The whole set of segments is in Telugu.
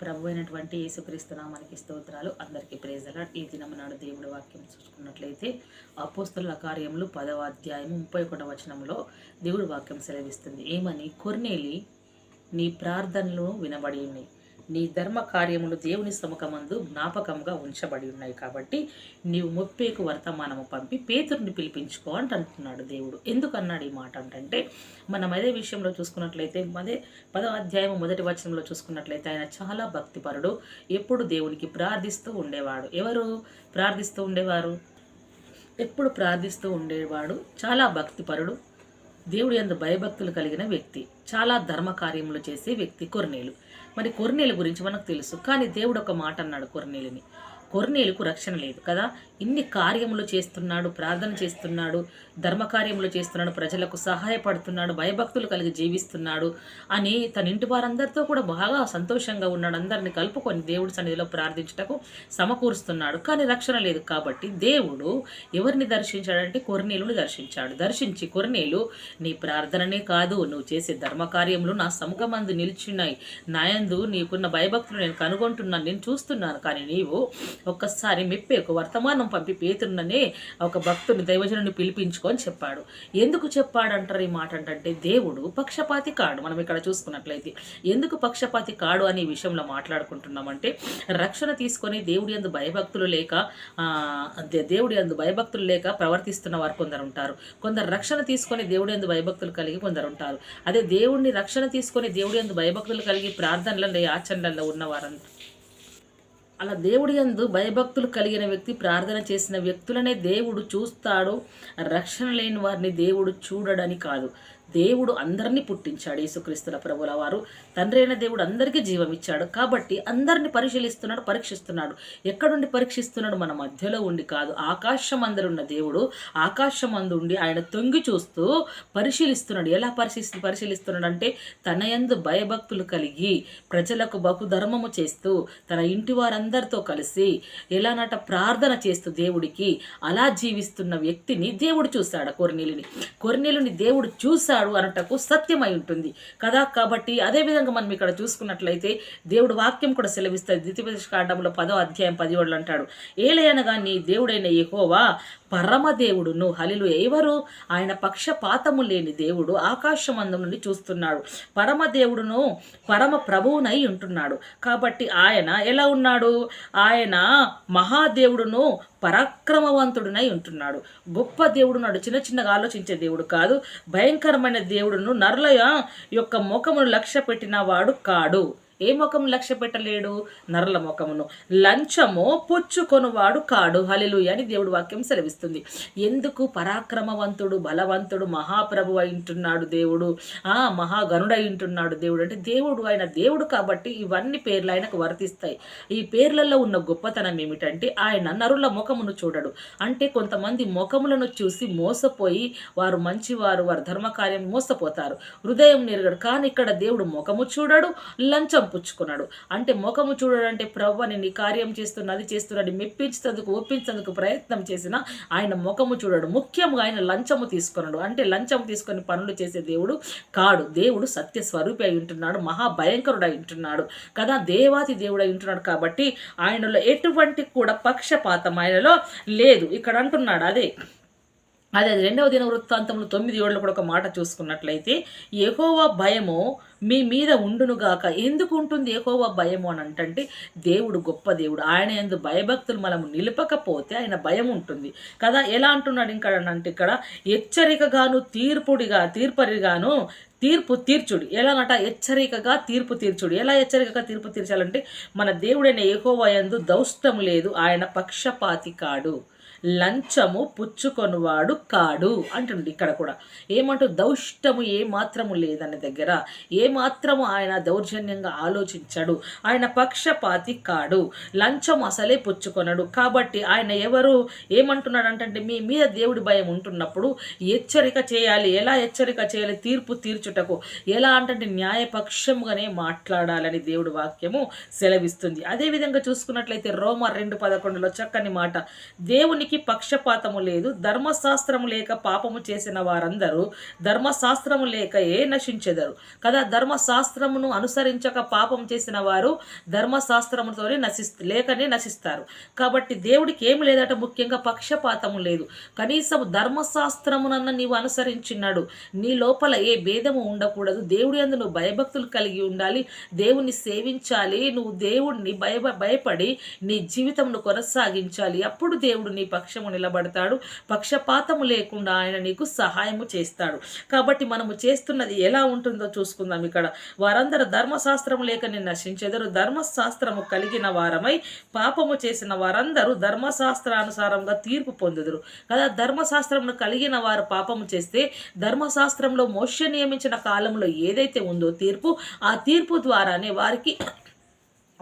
ప్రభు అయినటువంటి యేసుక్రీస్తు నామానికి స్తోత్రాలు. అందరికీ ప్రేజల ఈ దినం నాడు దేవుడి వాక్యం చూసుకున్నట్లయితే అపోస్తుల కార్యములు పదవ అధ్యాయం ముప్పై ఒకటవ వచనంలో దేవుడి వాక్యం సెలవిస్తుంది. ఏమని? కొర్నేలి నీ ప్రార్థనలు వినబడి ఉన్నాయి. నీ ధర్మ కార్యములు దేవుని సముఖమందు జ్ఞాపకంగా ఉంచబడి ఉన్నాయి కాబట్టి నీవు ముప్పేకు వర్తమానము పంపి పేతుడిని పిలిపించుకో అంట అంటున్నాడు దేవుడు. ఎందుకన్నాడు ఈ మాట అంటే మనం అదే విషయంలో చూసుకున్నట్లయితే అదే పదవ అధ్యాయం మొదటి వచనంలో చూసుకున్నట్లయితే ఆయన చాలా భక్తిపరుడు ఎప్పుడు దేవునికి ప్రార్థిస్తూ ఉండేవాడు. ఎవరు ప్రార్థిస్తూ ఉండేవారు? ఎప్పుడు ప్రార్థిస్తూ ఉండేవాడు? చాలా భక్తిపరుడు దేవుడి అందు భయభక్తులు కలిగిన వ్యక్తి చాలా ధర్మ కార్యములు చేసే వ్యక్తి కొర్నేలు. మరి కొర్నేలు గురించి మనకు తెలుసు. కానీ దేవుడు ఒక మాట అన్నాడు కొర్నేలుని. కొర్నేలుకు రక్షణ లేదు కదా? ఇన్ని కార్యములు చేస్తున్నాడు ప్రార్థన చేస్తున్నాడు ధర్మకార్యములు చేస్తున్నాడు ప్రజలకు సహాయపడుతున్నాడు భయభక్తులు కలిగి జీవిస్తున్నాడు అని తన ఇంటి వారందరితో కూడా బాగా సంతోషంగా ఉన్నాడు. అందరిని కలుపుకొని దేవుడి సన్నిధిలో ప్రార్థించటకు సమకూరుస్తున్నాడు. కానీ రక్షణ లేదు కాబట్టి దేవుడు ఎవరిని దర్శించాడంటే కొర్నేలుని దర్శించాడు. దర్శించి కొరనీలు నీ ప్రార్థననే కాదు నువ్వు చేసే ధర్మకార్యములు నా సముఖమందు నిలిచిన్నాయి నాయందు నీకున్న భయభక్తులు నేను కనుగొంటున్నాను నేను చూస్తున్నాను. కానీ నీవు ఒక్కసారి మెప్పి ఒక వర్తమానం పంపి పేతున్ననే ఒక భక్తుని దైవజనుని పిలిపించుకొని చెప్పాడు. ఎందుకు చెప్పాడంటారు ఈ మాట అంటే దేవుడు పక్షపాతి కాడు. మనం ఇక్కడ చూసుకున్నట్లయితే ఎందుకు పక్షపాతి కాడు అనే విషయంలో మాట్లాడుకుంటున్నామంటే రక్షణ తీసుకొని దేవుడి అందు భయభక్తులు లేక దేవుడి అందు భయభక్తులు లేక ప్రవర్తిస్తున్న వారు కొందరు ఉంటారు. కొందరు రక్షణ తీసుకొని దేవుడి అందు భయభక్తులు కలిగి కొందరు ఉంటారు. అదే దేవుడిని రక్షణ తీసుకొని దేవుడి అందు భయభక్తులు కలిగి ప్రార్థనలలో ఆచరణలలో ఉన్నవారంతా అలా దేవుడి యందు భయభక్తులు కలిగిన వ్యక్తి ప్రార్థన చేసిన వ్యక్తులనే దేవుడు చూస్తాడు రక్షణ లేని వారిని దేవుడు చూడడని కాదు. దేవుడు అందరినీ పుట్టించాడు యేసుక్రీస్తుల ప్రభుల వారు. తండ్రి అయిన దేవుడు అందరికీ జీవం ఇచ్చాడు. కాబట్టి అందరిని పరిశీలిస్తున్నాడు పరీక్షిస్తున్నాడు. ఎక్కడుండి పరీక్షిస్తున్నాడు? మన మధ్యలో ఉండి కాదు. ఆకాశం అందరున్న దేవుడు ఆకాశం అందు ఉండి ఆయన తొంగి చూస్తూ పరిశీలిస్తున్నాడు. ఎలా పరిశీలి పరిశీలిస్తున్నాడు అంటే తన యందు భయభక్తులు కలిగి ప్రజలకు బహుధర్మము చేస్తూ తన ఇంటి వారందరితో కలిసి ఎలానట ప్రార్థన చేస్తూ దేవుడికి అలా జీవిస్తున్న వ్యక్తిని దేవుడు చూశాడు కొర్నీలుని. కొర్నీలుని దేవుడు చూశాడు అనటకు సత్యమై ఉంటుంది. కదా? కాబట్టి అదే విధంగా మనం ఇక్కడ చూసుకున్నట్లయితే దేవుడు వాక్యం కూడా సెలవిస్తుంది. ద్వితీయ కాండంలో పదో అధ్యాయం పదివేళ్ళు అంటాడు ఏలయనగా నీ దేవుడైన యెహోవా పరమదేవుడును. హలిలు ఎవరు? ఆయన పక్షపాతము లేని దేవుడు. ఆకాశమందం నుండి చూస్తున్నాడు. పరమదేవుడును పరమ ప్రభువునై ఉంటున్నాడు. కాబట్టి ఆయన ఎలా ఉన్నాడు? ఆయన మహాదేవుడును పరాక్రమవంతుడునై ఉంటున్నాడు. గొప్ప దేవుడు నాడు చిన్న చిన్నగా ఆలోచించే దేవుడు కాదు. భయంకరమైన దేవుడును నరుల యొక్క ముఖమును లక్ష్య పెట్టిన వాడు కాడు. ఏ ముఖం లక్ష్య పెట్టలేడు? నరుల ముఖమును. లంచము పుచ్చుకొనువాడు కాడు. హలిలు అని దేవుడు వాక్యం సెలవిస్తుంది. ఎందుకు పరాక్రమవంతుడు బలవంతుడు మహాప్రభు అయింటున్నాడు దేవుడు? ఆ మహాగనుడై ఉంటున్నాడు దేవుడు. అంటే దేవుడు ఆయన దేవుడు కాబట్టి ఇవన్నీ పేర్లు ఆయనకు వర్తిస్తాయి. ఈ పేర్లలో ఉన్న గొప్పతనం ఏమిటంటే ఆయన నరుల ముఖమును చూడడు. అంటే కొంతమంది ముఖములను చూసి మోసపోయి వారు మంచివారు వారు ధర్మకార్యం మోసపోతారు. హృదయం నెరగడు. కానీ ఇక్కడ దేవుడు ముఖము చూడడు లంచం పుచ్చుకున్నాడు అంటే ముఖము చూడడంటే అంటే ప్రవ్వ నేను ఈ కార్యం చేస్తున్నది చేస్తున్నాడు మెప్పించేందుకు ఒప్పించేందుకు ప్రయత్నం చేసిన ఆయన ముఖము చూడడు. ముఖ్యంగా ఆయన లంచము తీసుకున్నాడు అంటే లంచం తీసుకొని పనులు చేసే దేవుడు కాడు. దేవుడు సత్య స్వరూపి అయి ఉంటున్నాడు. మహాభయంకరుడు అయి ఉంటున్నాడు కదా. దేవాతి దేవుడు అయి ఉంటున్నాడు కాబట్టి ఆయనలో ఎటువంటి కూడా పక్షపాతం ఆయనలో లేదు. ఇక్కడ అంటున్నాడు అదే అది రెండవ దిన వృత్తాంతంలో తొమ్మిది ఏళ్ళు కూడా ఒక మాట చూసుకున్నట్లయితే ఎహోవా భయము మీ మీద ఉండునుగాక ఎందుకు ఉంటుంది ఎహోవా భయము అని అంటే దేవుడు గొప్ప దేవుడు. ఆయన ఎందు భయభక్తులు మనము నిలపకపోతే ఆయన భయం ఉంటుంది. కదా ఎలా అంటున్నాడు ఇంకా అంటే ఇక్కడ హెచ్చరికగాను తీర్పుడిగా తీర్పరిగాను తీర్పు తీర్చుడు. ఎలానట హెచ్చరికగా తీర్పు తీర్చుడు. ఎలా హెచ్చరికగా తీర్పు తీర్చాలంటే మన దేవుడైన ఎహోవా ఎందు దౌష్టం లేదు. ఆయన పక్షపాతి కాడు. లంచము పుచ్చుకొనువాడు కాడు అంటుంది ఇక్కడ కూడా. ఏమంటూ దౌష్టము ఏ మాత్రము లేదన్న దగ్గర ఏ మాత్రము ఆయన దౌర్జన్యంగా ఆలోచించడు ఆయన పక్షపాతి కాడు. లంచం అసలే పుచ్చుకొనడు. కాబట్టి ఆయన ఎవరు? ఏమంటున్నాడు అంటే మీ మీద దేవుడి భయం ఉంటున్నప్పుడు హెచ్చరిక చేయాలి. ఎలా హెచ్చరిక చేయాలి? తీర్పు తీర్చుటకు. ఎలా అంటే న్యాయపక్షంగానే మాట్లాడాలని దేవుడి వాక్యము సెలవిస్తుంది. అదేవిధంగా చూసుకున్నట్లయితే రోమర్ రెండు పదకొండులో చక్కని మాట దేవుని దేవునికి పక్షపాతము లేదు ధర్మశాస్త్రము లేక పాపము చేసిన వారందరూ ధర్మశాస్త్రము లేక ఏ నశించెదరు. కదా ధర్మశాస్త్రమును అనుసరించక పాపం చేసిన వారు ధర్మశాస్త్రముతోనే నశిస్త లేకనే నశిస్తారు. కాబట్టి దేవుడికి ఏమి లేదట ముఖ్యంగా పక్షపాతము లేదు. కనీసం ధర్మశాస్త్రమునన్న నీవు అనుసరించినాడు నీ లోపల ఏ భేదము ఉండకూడదు. దేవుడి అందు నువ్వు భయభక్తులు కలిగి ఉండాలి దేవుణ్ణి సేవించాలి నువ్వు దేవుడిని భయ భయపడి నీ జీవితంను కొనసాగించాలి. అప్పుడు దేవుడు నీ పక్షము నిలబడతాడు పక్షపాతము లేకుండా ఆయన నీకు సహాయము చేస్తాడు. కాబట్టి మనము చేస్తున్నది ఎలా ఉంటుందో చూసుకుందాం ఇక్కడ. వారందరూ ధర్మశాస్త్రము లేక నేను నశించెదరు. ధర్మశాస్త్రము కలిగిన వారమై పాపము చేసిన వారందరూ ధర్మశాస్త్రానుసారంగా తీర్పు పొందుదురు. కదా ధర్మశాస్త్రమును కలిగిన వారు పాపము చేస్తే ధర్మశాస్త్రంలో మోష్య నియమించిన కాలంలో ఏదైతే ఉందో తీర్పు ఆ తీర్పు ద్వారానే వారికి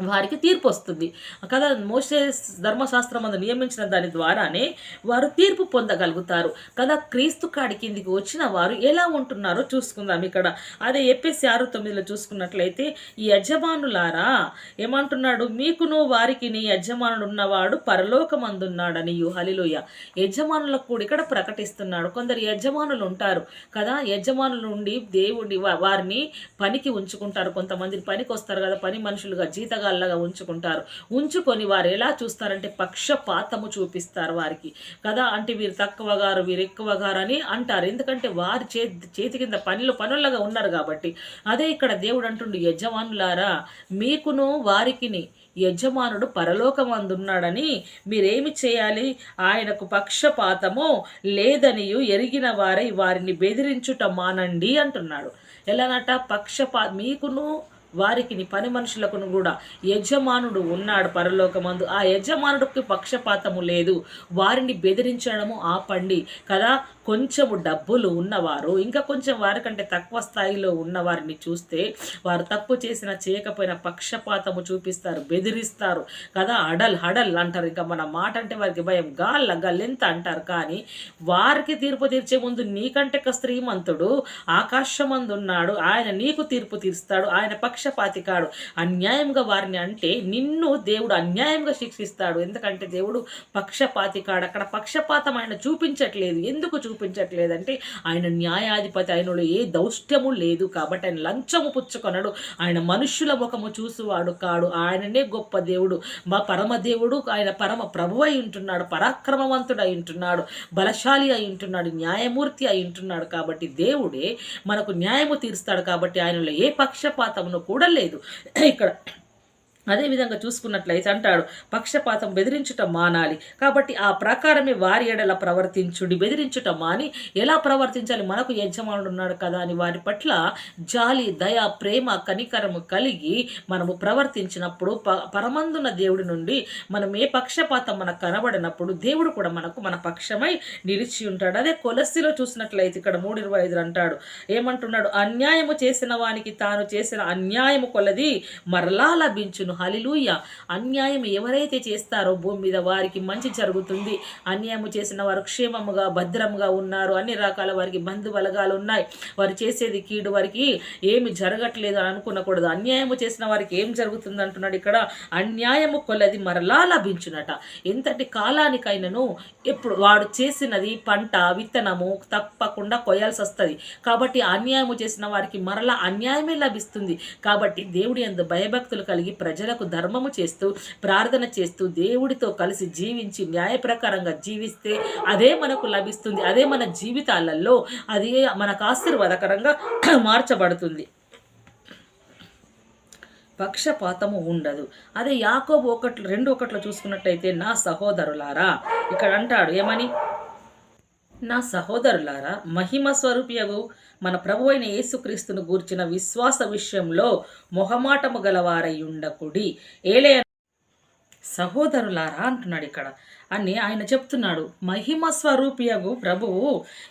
వారికి తీర్పు వస్తుంది. కదా మోసే ధర్మశాస్త్రం అందు నియమించిన దాని ద్వారానే వారు తీర్పు పొందగలుగుతారు. కదా క్రీస్తు కాడి కిందికి వచ్చిన వారు ఎలా ఉంటున్నారో చూసుకుందాం ఇక్కడ. అదే ఎపిసి ఆరు తొమ్మిదిలో చూసుకున్నట్లయితే ఈ యజమానులారా ఏమంటున్నాడు? మీకును వారికి నీ యజమానుడు ఉన్నవాడు పరలోకమందున్నాడని హలిలోయ యజమానులకు కూడా ఇక్కడ ప్రకటిస్తున్నాడు. కొందరు యజమానులు ఉంటారు. కదా యజమానుల నుండి దేవుడి వారిని పనికి ఉంచుకుంటారు. కొంతమంది పనికి వస్తారు కదా పని మనుషులుగా జీతగాళ్ళగా ఉంచుకుంటారు. ఉంచుకొని వారు ఎలా చూస్తారంటే పక్షపాతము చూపిస్తారు వారికి. కదా అంటే వీరు తక్కువ గారు వీరు ఎక్కువ గారు అని అంటారు. ఎందుకంటే వారి చేతి చేతి కింద పనిలో పనులగా ఉన్నారు కాబట్టి. అదే ఇక్కడ దేవుడు అంటుండు యజమానులారా మీకును వారికిని యజమానుడు పరలోకమందున్నాడని మీరేమి చేయాలి? ఆయనకు పక్షపాతము లేదనియు ఎరిగిన వారై వారిని బెదిరించుట మానండి అంటున్నాడు. ఎలానట పక్షపా మీకును వారికి పని మనుషులకును కూడా. యజమానుడు ఉన్నాడు పరలోకమందు. ఆ యజమానుడికి పక్షపాతము లేదు. వారిని బెదిరించడము ఆపండి. కదా కొంచెము డబ్బులు ఉన్నవారు ఇంకా కొంచెం వారికంటే తక్కువ స్థాయిలో ఉన్నవారిని చూస్తే వారు తప్పు చేసిన చేయకపోయినా పక్షపాతము చూపిస్తారు బెదిరిస్తారు. కదా అడల్ హడల్ అంటారు. ఇంకా మన మాట అంటే వారికి భయం. గాల్ల గల్లెంత అంటారు. కానీ వారికి తీర్పు తీర్చే ముందు నీకంటే ఒక శ్రీమంతుడు ఆకాశమందు ఉన్నాడు ఆయన నీకు తీర్పు తీరుస్తాడు. ఆయన పక్ష కాడు. అన్యాయంగా వారిని అంటే నిన్ను దేవుడు అన్యాయంగా శిక్షిస్తాడు. ఎందుకంటే దేవుడు పక్షపాతి కాడు. అక్కడ పక్షపాతం ఆయన చూపించట్లేదు. ఎందుకు చూపించట్లేదంటే ఆయన న్యాయాధిపతి ఆయనలో ఏ దౌష్ట్యము లేదు కాబట్టి ఆయన లంచము పుచ్చుకొనడు. ఆయన మనుష్యుల ముఖము చూసువాడు కాడు. ఆయననే గొప్ప దేవుడు. మా పరమదేవుడు ఆయన పరమ ప్రభు అయి ఉంటున్నాడు. పరాక్రమవంతుడు అయి ఉంటున్నాడు. బలశాలి అయి ఉంటున్నాడు. న్యాయమూర్తి అయి ఉంటున్నాడు కాబట్టి దేవుడే మనకు న్యాయము తీరుస్తాడు కాబట్టి ఆయనలో ఏ పక్షపాతమును కూడా లేదు. ఇక్కడ అదే విధంగా చూసుకున్నట్లయితే అంటాడు పక్షపాతం బెదిరించుట మానాలి. కాబట్టి ఆ ప్రకారమే వారి ఎడల ప్రవర్తించుడి. బెదిరించుట మాని ఎలా ప్రవర్తించాలి? మనకు యజమానుడు ఉన్నాడు కదా అని వారి పట్ల జాలి దయ ప్రేమ కనికరము కలిగి మనము ప్రవర్తించినప్పుడు ప పరమందున దేవుడి నుండి మనం ఏ పక్షపాతం మనకు కనబడినప్పుడు దేవుడు కూడా మనకు మన పక్షమై నిలిచి ఉంటాడు. అదే కొలసిలో చూసినట్లయితే ఇక్కడ మూడు ఇరవై ఐదు అంటాడు ఏమంటున్నాడు? అన్యాయము చేసిన వానికి తాను చేసిన అన్యాయము కొలది మరలా లభించును. హలిలూయ అన్యాయం ఎవరైతే చేస్తారో భూమి మీద వారికి మంచి జరుగుతుంది. అన్యాయము చేసిన వారు క్షేమముగా భద్రముగా ఉన్నారు. అన్ని రకాల వారికి బంధు బలగాలు ఉన్నాయి. వారు చేసేది కీడు వారికి ఏమి జరగట్లేదు అని అనుకునకూడదు. అన్యాయము చేసిన వారికి ఏం జరుగుతుంది అంటున్నాడు ఇక్కడ? అన్యాయము కొలది మరలా లభించునట. ఎంతటి కాలానికైనాను ఎప్పుడు వాడు చేసినది పంట విత్తనము తప్పకుండా కొయ్యాల్సి వస్తుంది. కాబట్టి అన్యాయము చేసిన వారికి మరలా అన్యాయమే లభిస్తుంది. కాబట్టి దేవుడి అందు భయభక్తులు కలిగి ప్రజ ప్రజలకు ధర్మము చేస్తూ ప్రార్థన చేస్తూ దేవుడితో కలిసి జీవించి న్యాయ ప్రకారంగా జీవిస్తే అదే మనకు లభిస్తుంది. అదే మన జీవితాలలో అదే మనకు ఆశీర్వాదకరంగా మార్చబడుతుంది. పక్షపాతము ఉండదు. అదే యాకోబు ఒకట్లు రెండు ఒకట్లో చూసుకున్నట్టయితే నా సహోదరులారా ఇక్కడ అంటాడు ఏమని? నా సహోదరులారా మహిమ స్వరూపియగు మన ప్రభు అయిన యేసుక్రీస్తును గూర్చిన విశ్వాస విషయంలో మొహమాటము గలవారై ఉండకుడి. ఏలే సహోదరులారా అంటున్నాడు ఇక్కడ అని ఆయన చెప్తున్నాడు. మహిమ స్వరూపియగు ప్రభువు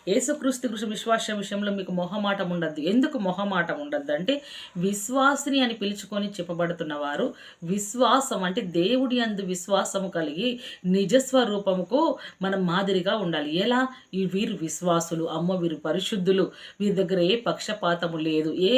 యేసుక్రీస్తు కృష్ణ విశ్వాసం విషయంలో మీకు మొహమాటం ఉండద్దు. ఎందుకు మొహమాటం ఉండద్దు అంటే విశ్వాసిని అని పిలుచుకొని చెప్పబడుతున్న వారు విశ్వాసం అంటే దేవుడి అందు విశ్వాసము కలిగి నిజస్వరూపముకు మనం మాదిరిగా ఉండాలి. ఎలా? ఈ వీరు విశ్వాసులు అమ్మ వీరు పరిశుద్ధులు వీరి దగ్గర ఏ పక్షపాతము లేదు ఏ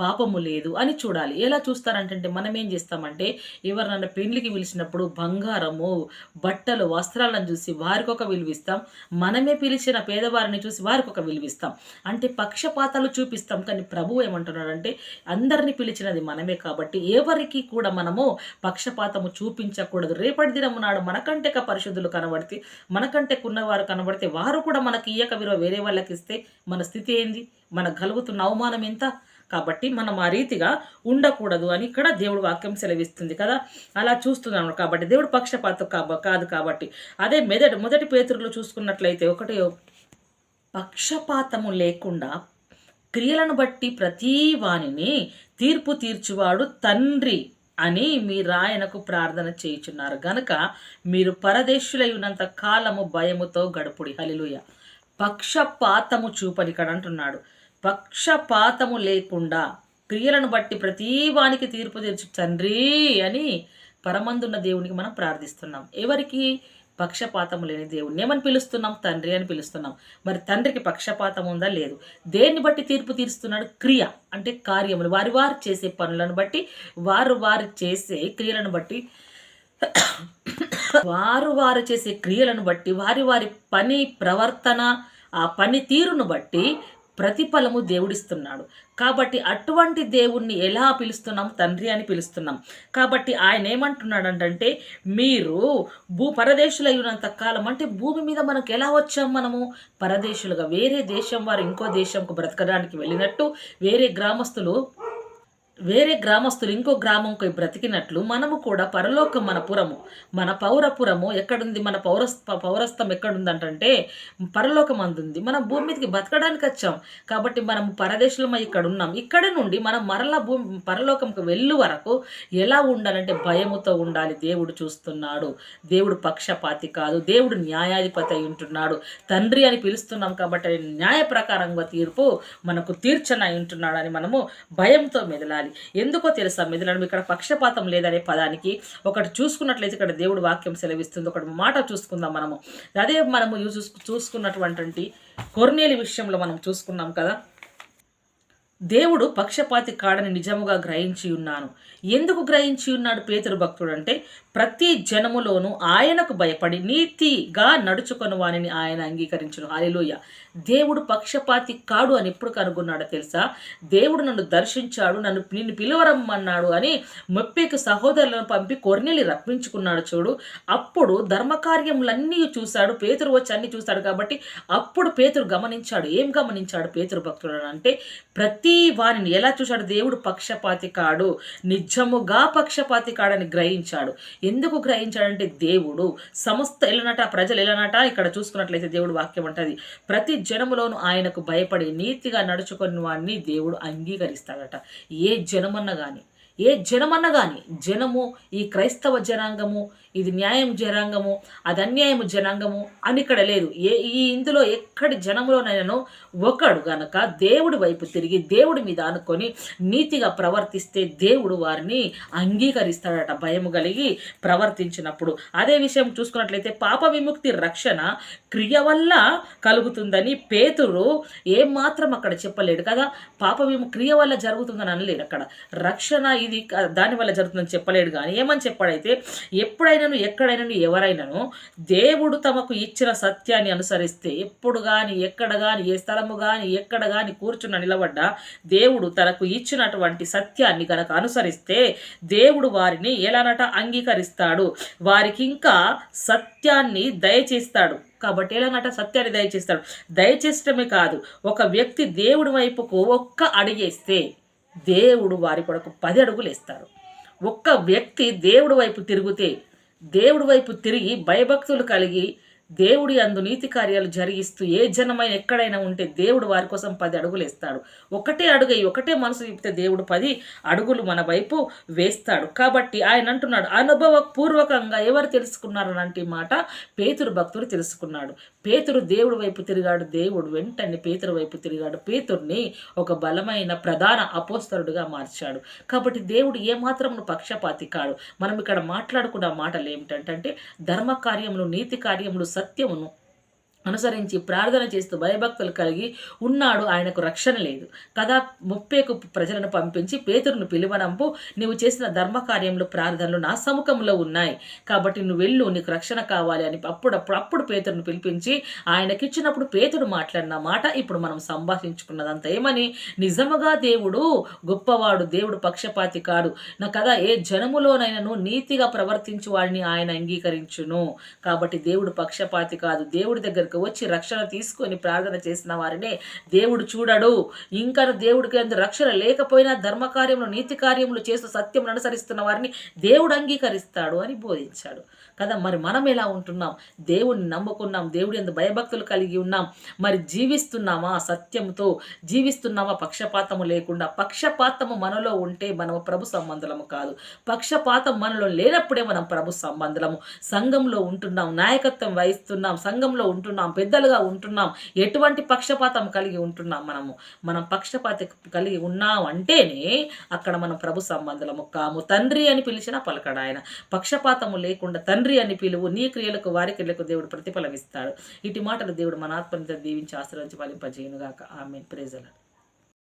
పాపము లేదు అని చూడాలి. ఎలా చూస్తారంటే మనం ఏం చేస్తామంటే ఎవరినైనా పెళ్ళికి పిలిచినప్పుడు బంగారము బట్టలు వస్త్రాలను చూసి వారికి ఒక విలువిస్తాం. మనమే పిలిచిన పేదవారిని చూసి వారికి ఒక విలువిస్తాం. అంటే పక్షపాతాలు చూపిస్తాం. కానీ ప్రభు ఏమంటున్నాడంటే అందరిని పిలిచినది మనమే కాబట్టి ఎవరికి కూడా మనము పక్షపాతము చూపించకూడదు. రేపటి దినము నాడు మనకంటే క పరిశుద్ధులు కనబడితే మనకంటే ఉన్నవారు కనబడితే వారు కూడా మనకి ఇయ్యక విలువ వేరే వాళ్ళకి ఇస్తే మన స్థితి ఏంది? మనకు కలుగుతున్న అవమానం ఎంత? కాబట్టి మనం ఆ రీతిగా ఉండకూడదు అని ఇక్కడ దేవుడు వాక్యం సెలవిస్తుంది కదా. అలా చూస్తున్నాం కాబట్టి దేవుడు పక్షపాతం కాబ కాదు కాబట్టి. అదే మెదడు మొదటి పేతురులో చూసుకున్నట్లయితే ఒకటి పక్షపాతము లేకుండా క్రియలను బట్టి ప్రతి వానిని తీర్పు తీర్చువాడు తండ్రి అని మీరు ఆయనకు ప్రార్థన చేయుచున్నారు. గనక మీరు పరదేశులై ఉన్నంత కాలము భయముతో గడుపుడి. హలిలుయ పక్షపాతము చూపని ఇక్కడ అంటున్నాడు. పక్షపాతము లేకుండా క్రియలను బట్టి ప్రతి వానికి తీర్పు తీర్చు తండ్రి అని పరమందున్న దేవునికి మనం ప్రార్థిస్తున్నాం. ఎవరికి? పక్షపాతం లేని దేవుడిని ఏమని పిలుస్తున్నాం? తండ్రి అని పిలుస్తున్నాం. మరి తండ్రికి పక్షపాతం ఉందా? లేదు. దేన్ని బట్టి తీర్పు తీరుస్తున్నాడు? క్రియ అంటే కార్యములు. వారి వారు చేసే పనులను బట్టి వారు వారు చేసే క్రియలను బట్టి వారు వారు చేసే క్రియలను బట్టి వారి వారి పని ప్రవర్తన ఆ పని తీరును బట్టి ప్రతిఫలము దేవుడిస్తున్నాడు. కాబట్టి అటువంటి దేవుణ్ణి ఎలా పిలుస్తున్నాం? తండ్రి అని పిలుస్తున్నాం. కాబట్టి ఆయన ఏమంటున్నాడంటే మీరు భూ పరదేశులు అయినంత కాలం అంటే భూమి మీద మనకు ఎలా వచ్చాం మనము? పరదేశులుగా వేరే దేశం వారు ఇంకో దేశంకు బ్రతకడానికి వెళ్ళినట్టు వేరే గ్రామస్తులు వేరే గ్రామస్తులు ఇంకో గ్రామంకి బ్రతికినట్లు మనము కూడా పరలోకం మన పురము. మన పౌరపురము ఎక్కడుంది? మన పౌరస్ పౌరస్థం ఎక్కడుందంటే పరలోకం అందుంది. మనం భూమి మీదకి బతకడానికి వచ్చాం. కాబట్టి మనం పరదేశంలో ఇక్కడ ఉన్నాం ఇక్కడ నుండి మనం మరలా భూమి పరలోకంకి వెళ్ళు వరకు ఎలా ఉండాలంటే భయముతో ఉండాలి దేవుడు చూస్తున్నాడు. దేవుడు పక్షపాతి కాదు. దేవుడు న్యాయాధిపతి అయి ఉంటున్నాడు. తండ్రి అని పిలుస్తున్నాం కాబట్టి న్యాయ ప్రకారంగా తీర్పు మనకు తీర్చనై ఉంటున్నాడని మనము భయంతో మెదలాలి. ఎందుకో తెలుసా మెదలడం ఇక్కడ పక్షపాతం లేదనే పదానికి ఒకటి చూసుకున్నట్లయితే ఇక్కడ దేవుడు వాక్యం సెలవిస్తుంది. ఒకటి మాట చూసుకుందాం మనము. అదే మనము చూసుకున్నటువంటి కొర్నేలి విషయంలో మనం చూసుకున్నాం కదా. దేవుడు పక్షపాతి కాడని నిజముగా గ్రహించి ఉన్నాను ఎందుకు గ్రహించి ఉన్నాడు పేతురు భక్తుడు అంటే ప్రతి జనములోనూ ఆయనకు భయపడి నీతిగా నడుచుకొని వానిని ఆయన అంగీకరించను. హాలిలోయ దేవుడు పక్షపాతి కాడు అని ఎప్పుడు కనుగొన్నాడో తెలుసా? దేవుడు నన్ను దర్శించాడు నన్ను నిన్ను పిలువరమ్మన్నాడు అని మొప్పేకి సహోదరులను పంపి కొర్నెలి రప్పించుకున్నాడు చూడు. అప్పుడు ధర్మకార్యములన్నీ చూశాడు పేతురు వచ్చి అన్ని చూశాడు కాబట్టి అప్పుడు పేతురు గమనించాడు. ఏం గమనించాడు పేతురు భక్తుడు అంటే ప్రతి వారిని ఎలా చూశాడు? దేవుడు పక్షపాతి కాడు నిజముగా పక్షపాతి కాడని గ్రహించాడు. ఎందుకు గ్రహించాడంటే దేవుడు సమస్త ఎలనట ప్రజలు ఎలనట ఇక్కడ చూసుకున్నట్లయితే దేవుడు వాక్యం అంటది ప్రతి జనములోను ఆయనకు భయపడి నీతిగా నడుచుకున్న వాడిని దేవుడు అంగీకరిస్తాడట. ఏ జనమన్న కానీ ఏ జనమన్న కానీ జనము ఈ క్రైస్తవ జనాంగము ఇది న్యాయం జనాంగము అది అన్యాయము జనాంగము అని ఇక్కడ లేదు. ఏ ఈ ఇందులో ఎక్కడి జనములోనైనాను ఒకడు గనక దేవుడి వైపు తిరిగి దేవుడి మీద అనుకొని నీతిగా ప్రవర్తిస్తే దేవుడు వారిని అంగీకరిస్తాడట భయము కలిగి ప్రవర్తించినప్పుడు. అదే విషయం చూసుకున్నట్లయితే పాప విముక్తి రక్షణ క్రియ వల్ల కలుగుతుందని పేతురు ఏమాత్రం అక్కడ చెప్పలేడు కదా. పాప విము క్రియ వల్ల జరుగుతుందని అనలేడు అక్కడ. రక్షణ ఇది దానివల్ల దాని వల్ల జరుగుతుందని చెప్పలేడు కానీ ఏమని చెప్పాడైతే ఎప్పుడైనాను ఎక్కడైనాను ఎవరైనాను దేవుడు తమకు ఇచ్చిన సత్యాన్ని అనుసరిస్తే ఎప్పుడు కానీ ఎక్కడ కానీ ఏ స్థలము కానీ ఎక్కడ కానీ కూర్చున్న నిలబడ్డా దేవుడు తనకు ఇచ్చినటువంటి సత్యాన్ని కనుక అనుసరిస్తే దేవుడు వారిని ఎలానట అంగీకరిస్తాడు? వారికి ఇంకా సత్యాన్ని దయచేస్తాడు. కాబట్టి ఎలాగంట సత్యాన్ని దయచేస్తాడు? దయచేసటమే కాదు ఒక వ్యక్తి దేవుడి వైపుకు ఒక్క అడిగేస్తే దేవుడు వారి కొరకు పది అడుగులు ఇస్తారు ఒక్క వ్యక్తి దేవుడి వైపు తిరిగితే దేవుడి వైపు తిరిగి భయభక్తులు కలిగి దేవుడి అందు నీతి కార్యాలు జరిగిస్తూ ఏ జనమైన ఎక్కడైనా ఉంటే దేవుడు వారి కోసం పది అడుగులు వేస్తాడు. ఒకటే అడుగై ఒకటే మనసు చెప్తే దేవుడు పది అడుగులు మన వైపు వేస్తాడు. కాబట్టి ఆయన అంటున్నాడు అనుభవ పూర్వకంగా ఎవరు తెలుసుకున్నారు అంటే మాట పేతురు భక్తుడు తెలుసుకున్నాడు. పేతురు దేవుడి వైపు తిరిగాడు దేవుడు వెంటనే పేతురు వైపు తిరిగాడు. పేతుర్ని ఒక బలమైన ప్రధాన అపోస్తరుడుగా మార్చాడు. కాబట్టి దేవుడు ఏమాత్రం పక్షపాతి కాడు. మనం ఇక్కడ మాట్లాడుకున్న మాటలు ఏమిటంటే ధర్మ కార్యములు నీతి కార్యములు సత్యమును అనుసరించి ప్రార్థన చేస్తూ భయభక్తులు కలిగి ఉన్నాడు. ఆయనకు రక్షణ లేదు. కదా ముప్పేకు ప్రజలను పంపించి పేతురును పిలువనంపు నీవు చేసిన ధర్మకార్యంలో ప్రార్థనలు నా సముఖంలో ఉన్నాయి. కాబట్టి నువ్వు వెళ్ళు నీకు రక్షణ కావాలి అని అప్పుడప్పుడు అప్పుడు పేతురును పిలిపించి ఆయనకిచ్చినప్పుడు పేతుడు మాట్లాడిన మాట ఇప్పుడు మనం సంభాషించుకున్నదంతా ఏమని? నిజముగా దేవుడు గొప్పవాడు దేవుడు పక్షపాతి కాడు. నా కదా ఏ జనములోనైనాను నీతిగా ప్రవర్తించు వాడిని ఆయన అంగీకరించును. కాబట్టి దేవుడు పక్షపాతి కాదు. దేవుడి దగ్గరకు వచ్చి రక్షణ తీసుకొని ప్రార్థన చేసిన వారినే దేవుడు చూడడు. ఇంకా దేవుడికి అందు రక్షణ లేకపోయినా ధర్మకార్యములు నీతి కార్యములు చేస్తూ సత్యం అనుసరిస్తున్న వారిని దేవుడు అంగీకరిస్తాడు అని బోధించాడు. కదా? మరి మనం ఎలా ఉంటున్నాం? దేవుడిని నమ్ముకున్నాం. దేవుడి ఎందు భయభక్తులు కలిగి ఉన్నాం. మరి జీవిస్తున్నామా సత్యంతో జీవిస్తున్నామా పక్షపాతము లేకుండా? పక్షపాతము మనలో ఉంటే మనము ప్రభు సంబంధులము కాదు. పక్షపాతం మనలో లేనప్పుడే మనం ప్రభు సంబంధులము. సంఘంలో ఉంటున్నాం నాయకత్వం వహిస్తున్నాం సంఘంలో ఉంటున్నాం పెద్దలుగా ఉంటున్నాం. ఎటువంటి పక్షపాతం కలిగి ఉంటున్నాం మనము? మనం పక్షపాత కలిగి ఉన్నాం అంటేనే అక్కడ మనం ప్రభు సంబంధులము కాము. తండ్రి అని పిలిచిన పలకడాయన పక్షపాతము లేకుండా తండ్రి అని పిలువు. నీ క్రియలకు వారి క్రియలకు దేవుడు ప్రతిఫలం ఇస్తాడు ఇటు మాటలు దేవుడు మన ఆత్మని దీవించి ఆశ్రయించి ఫలింపజేయునుగాక ఆమె ప్రేజలను